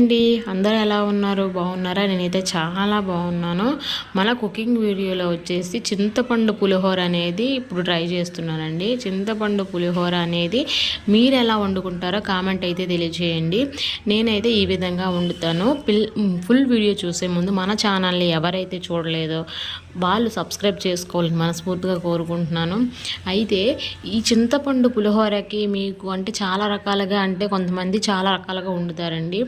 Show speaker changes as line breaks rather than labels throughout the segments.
అండి అందరు ఎలా ఉన్నారు? బాగున్నారా? నేనైతే చాలా బాగున్నాను. మన కుకింగ్ వీడియోలో వచ్చేసి చింతపండు పులిహోర అనేది ఇప్పుడు ట్రై చేస్తున్నానండి. చింతపండు పులిహోర అనేది మీరు ఎలా వండుకుంటారో కామెంట్ అయితే తెలియజేయండి. నేనైతే ఈ విధంగా వండుతాను. పిల్ ఫుల్ వీడియో చూసే ముందు మన ఛానల్ని ఎవరైతే చూడలేదో వాళ్ళు సబ్స్క్రైబ్ చేసుకోవాలని మనస్ఫూర్తిగా కోరుకుంటున్నాను. అయితే ఈ చింతపండు పులిహోరకి మీకు అంటే చాలా రకాలుగా అంటే కొంతమంది చాలా రకాలుగా వండుతారండి.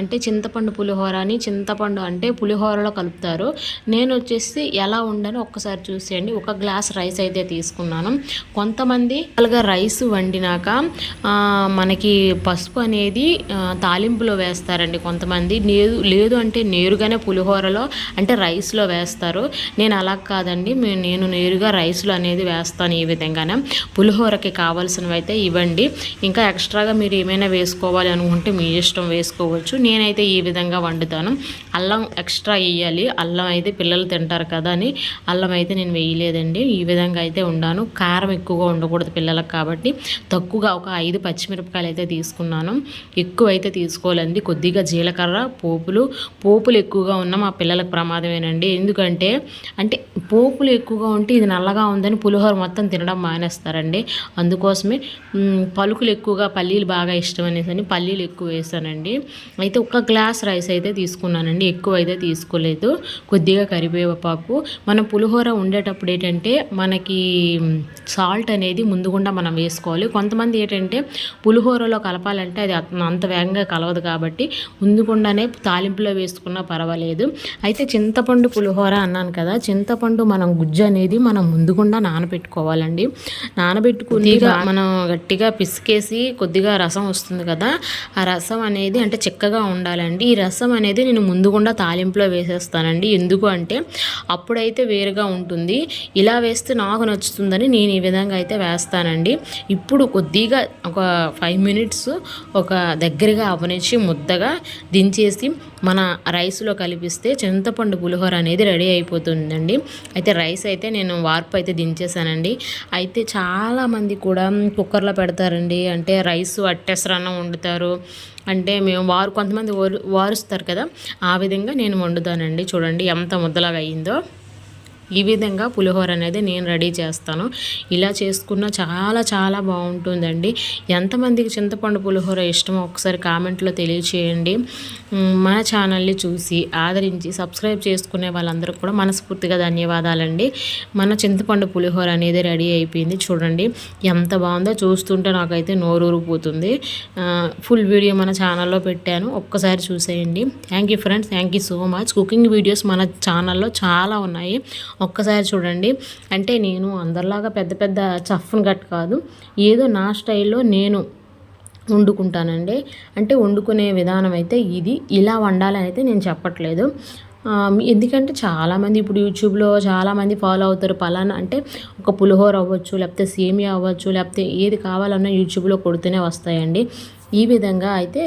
అంటే చింతపండు పులిహోర అని చింతపండు అంటే పులిహోరలో కలుపుతారు. నేను వచ్చేసి ఎలా ఉండని ఒక్కసారి చూసేయండి. ఒక గ్లాస్ రైస్ అయితే తీసుకున్నాను. కొంతమంది అలాగా రైస్ వండినాక మనకి పసుపు అనేది తాలింపులో వేస్తారండి కొంతమంది. లేదు లేదు అంటే నేరుగానే పులిహోరలో అంటే రైస్లో వేస్తారు. నేను అలా కాదండి. నేను నేరుగా రైస్లో అనేది వేస్తాను ఈ విధంగానే. పులిహోరకి కావాల్సినవి అయితే ఇవ్వండి. ఇంకా ఎక్స్ట్రాగా మీరు ఏమైనా వేసుకోవాలి అనుకుంటే మీ ఇష్టం వేసుకోవచ్చు. నేనైతే ఈ విధంగా వండుతాను. అల్లం ఎక్స్ట్రా వేయాలి అల్లం అయితే పిల్లలు తింటారు కదా అని. అల్లం అయితే నేను వేయలేదండి. ఈ విధంగా అయితే ఉండాను. కారం ఎక్కువగా ఉండకూడదు పిల్లలకు కాబట్టి. తక్కువగా ఒక ఐదు పచ్చిమిరపకాయలు అయితే తీసుకున్నాను. ఎక్కువ అయితే తీసుకోవాలండి. కొద్దిగా జీలకర్ర పోపులు. పోపులు ఎక్కువగా ఉన్న మా పిల్లలకు ప్రమాదమేనండి. ఎందుకంటే అంటే పోపులు ఎక్కువగా ఉంటే ఇది నల్లగా ఉందని పులిహోర మొత్తం తినడం మానేస్తారండి. అందుకోసమే పలుకులు ఎక్కువగా పల్లీలు బాగా ఇష్టం అనేసి పల్లీలు ఎక్కువ వేసానండి. అయితే ఒక గ్లాస్ రైస్ అయితే తీసుకున్నానండి. ఎక్కువ అయితే తీసుకోలేదు. కొద్దిగా కరివేపాకు. మనం పులిహోర ఉండేటప్పుడు ఏంటంటే మనకి సాల్ట్ అనేది ముందుగుండా మనం వేసుకోవాలి. కొంతమంది ఏంటంటే పులిహోరలో కలపాలంటే అది అంత వేగంగా కలవదు కాబట్టి ముందుగుండానే తాలింపులో వేసుకున్నా పర్వాలేదు. అయితే చింతపండు పులిహోర అన్నాను కదా చింతపండు మనం గుజ్జు అనేది మనం ముందుగుండా నానబెట్టుకోవాలండి. నానబెట్టుకుని మనం గట్టిగా పిసికేసి కొద్దిగా రసం వస్తుంది కదా ఆ రసం అనేది అంటే చక్కగా ఉండాలండి. ఈ రసం అనేది నేను ముందుగుండా తాలింపులో వేసేస్తానండి. ఎందుకు అంటే అప్పుడైతే వేరుగా ఉంటుంది. ఇలా వేస్తే నాకు నచ్చుతుందని నేను ఈ విధంగా అయితే వేస్తానండి. ఇప్పుడు కొద్దిగా ఒక ఫైవ్ మినిట్స్ ఒక దగ్గరగా అవనిచ్చి ముద్దగా దించేసి మన రైస్లో కలిపిస్తే చింతపండు పులిహోర అనేది రెడీ అయిపోతుందండి. అయితే రైస్ అయితే నేను వార్పు అయితే దించేసానండి అయితే చాలామంది కూడా కుక్కర్లో పెడతారండి. అంటే రైస్ అట్టెసరన్నం వండుతారు. అంటే మేము వారు కొంతమంది వారుస్తారు కదా. ఆ విధంగా నేను వండుతానండి. చూడండి ఎంత ముద్దలాగా అయ్యిందో ఈ విధంగా పులిహోర అనేది నేను రెడీ చేస్తాను. ఇలా చేసుకున్న చాలా చాలా బాగుంటుందండి. ఎంతమందికి చింతపండు పులిహోర ఇష్టమో ఒకసారి కామెంట్లో తెలియచేయండి. మన ఛానల్ని చూసి ఆదరించి సబ్స్క్రైబ్ చేసుకునే వాళ్ళందరూ కూడా మనస్ఫూర్తిగా ధన్యవాదాలండి. మన చింతపండు పులిహోర అనేది రెడీ అయిపోయింది. చూడండి ఎంత బాగుందో చూస్తుంటే నాకైతే నోరూరిపోతుంది. ఫుల్ వీడియో మన ఛానల్లో పెట్టాను. ఒక్కసారి చూసేయండి. Thank you friends thank you so much cooking videos మన ఛానల్లో చాలా ఉన్నాయి. ఒక్కసారి చూడండి. అంటే నేను అందరిలాగా పెద్ద పెద్ద చఫ్ను గట్ కాదు. ఏదో నా స్టైల్లో నేను వండుకుంటానండి. అంటే వండుకునే విధానం అయితే ఇది. ఇలా వండాలని అయితే నేను చెప్పట్లేదు. ఎందుకంటే చాలామంది ఇప్పుడు యూట్యూబ్లో చాలామంది ఫాలో అవుతారు. పలానా అంటే ఒక పులిహోర అవ్వచ్చు లేకపోతే సేమియా అవ్వచ్చు లేకపోతే ఏది కావాలన్నా యూట్యూబ్లో కొడుతూనే వస్తాయండి. ఈ విధంగా అయితే